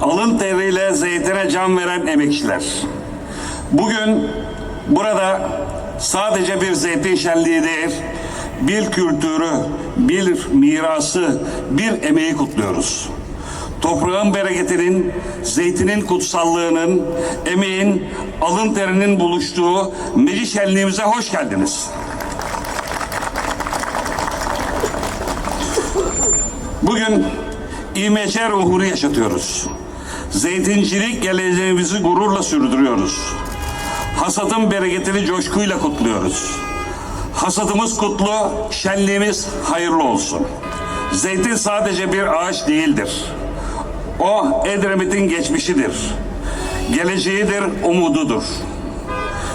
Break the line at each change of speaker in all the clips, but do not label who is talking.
alın teriyle zeytine can veren emekçiler. Bugün burada sadece bir zeytin şenliği değil, bir kültürü, bir mirası, bir emeği kutluyoruz. Toprağın bereketinin, zeytinin kutsallığının, emeğin, alın terinin buluştuğu meclis şenliğimize hoş geldiniz. Bugün İMC ruhunu yaşatıyoruz. Zeytincilik geleceğimizi gururla sürdürüyoruz. Hasadın bereketini coşkuyla kutluyoruz. Hasadımız kutlu, şenliğimiz hayırlı olsun. Zeytin sadece bir ağaç değildir. O Edremit'in geçmişidir. Geleceğidir, umududur.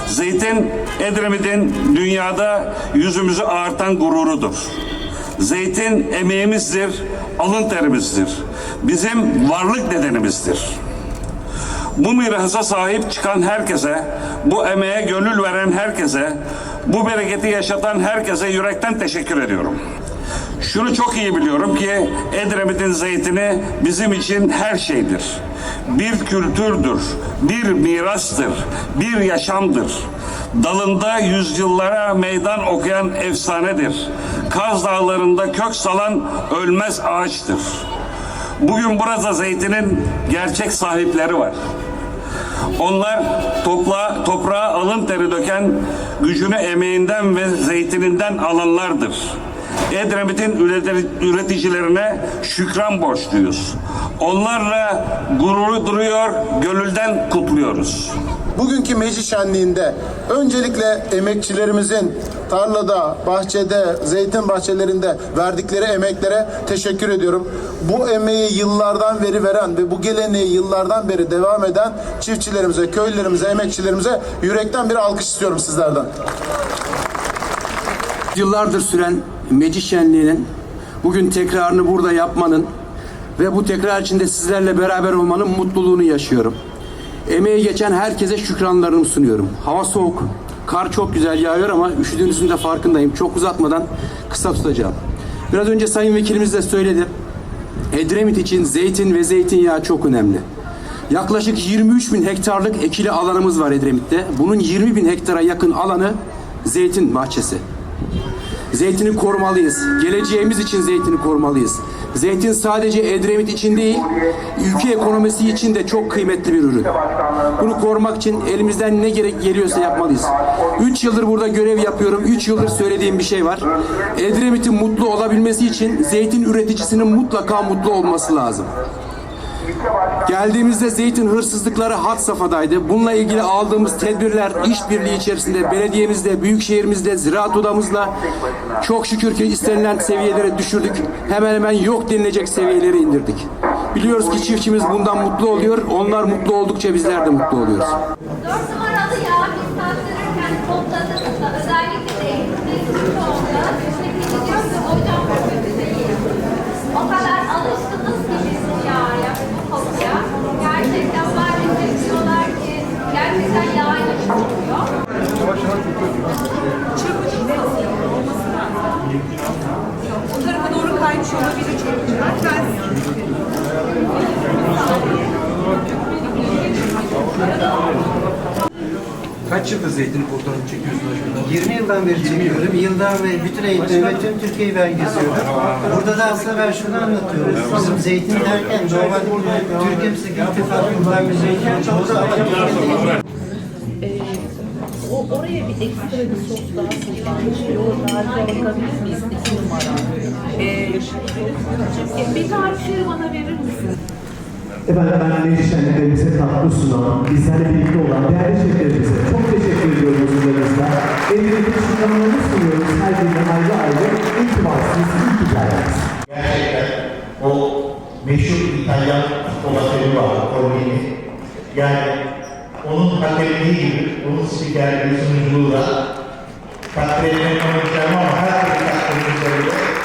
Zeytin Edremit'in dünyada yüzümüzü ağartan gururudur. Zeytin emeğimizdir, alın terimizdir. Bizim varlık nedenimizdir. Bu mirasa sahip çıkan herkese, bu emeğe gönül veren herkese, bu bereketi yaşatan herkese yürekten teşekkür ediyorum. Şunu çok iyi biliyorum ki Edremit'in zeytini bizim için her şeydir. Bir kültürdür, bir mirastır, bir yaşamdır. Dalında yüzyıllara meydan okuyan efsanedir. Kaz dağlarında kök salan ölmez ağaçtır. Bugün burada zeytinin gerçek sahipleri var. Onlar topla, toprağa alın teri döken gücünü emeğinden ve zeytininden alanlardır. Edremit'in üreti- üreticilerine şükran borçluyuz. Onlarla gururu duruyor, gönülden kutluyoruz.
Bugünkü meclis şenliğinde öncelikle emekçilerimizin tarlada, bahçede, zeytin bahçelerinde verdikleri emeklere teşekkür ediyorum. Bu emeği yıllardan beri veren ve bu geleneği yıllardan beri devam eden çiftçilerimize, köylülerimize, emekçilerimize yürekten bir alkış istiyorum sizlerden.
Yıllardır süren meclis şenliğinin bugün tekrarını burada yapmanın ve bu tekrar içinde sizlerle beraber olmanın mutluluğunu yaşıyorum. Emeği geçen herkese şükranlarımı sunuyorum. Hava soğuk, kar çok güzel yağıyor ama üşüdüğünüzün de farkındayım. Çok uzatmadan kısa tutacağım. Biraz önce Sayın Vekilimiz de söyledi. Edremit için zeytin ve zeytinyağı çok önemli. Yaklaşık 23 bin hektarlık ekili alanımız var Edremit'te. Bunun 20 bin hektara yakın alanı zeytin bahçesi. Zeytini korumalıyız. Geleceğimiz için zeytini korumalıyız. Zeytin sadece Edremit için değil, ülke ekonomisi için de çok kıymetli bir ürün. Bunu korumak için elimizden ne gerek geliyorsa yapmalıyız. Üç yıldır burada görev yapıyorum. Üç yıldır söylediğim bir şey var. Edremit'in mutlu olabilmesi için zeytin üreticisinin mutlaka mutlu olması lazım. Geldiğimizde zeytin hırsızlıkları had safhadaydı. Bununla ilgili aldığımız tedbirler işbirliği içerisinde belediyemizde, büyükşehirimizde, ziraat odamızla çok şükür ki istenilen seviyelere düşürdük. Hemen hemen yok denilecek seviyeleri indirdik. Biliyoruz ki çiftçimiz bundan mutlu oluyor. Onlar mutlu oldukça bizler de mutlu oluyoruz.
O kadar alışkınız ki biz
Kaç yıldır zeytin fotoğrafı çekiyorsunuz şurada?
20 yıldan beri çekiyorum. Yıldan beri bütün eğitimimi tüm Türkiye'yi ben geziyorum. Burada da aslında ben şunu anlatıyorum. Bizim zeytin derken normal Türkiye'mizde ilk defa zeytin ama Türkiye'de
Ee, o oraya bir ekstra bir sos daha sıkılmış. Bir o tarife bakabilir miyiz? İki numara. Ee, e, bir tarifi bana verir misin?
Efendim ben meclis şenliklerimize katkı sunan, bizlerle birlikte olan değerli şeflerimize çok teşekkür Evlilikte şükranlarını sunuyoruz her birine ayrı ayrı. İyi ki geldiniz.
Gerçekten o meşhur İtalyan futbolatörü var, Cornini. Yani onun hakemliği gibi, onun spikerliği, sunuculuğu da takdir etmek ama her bir takdir üzerinde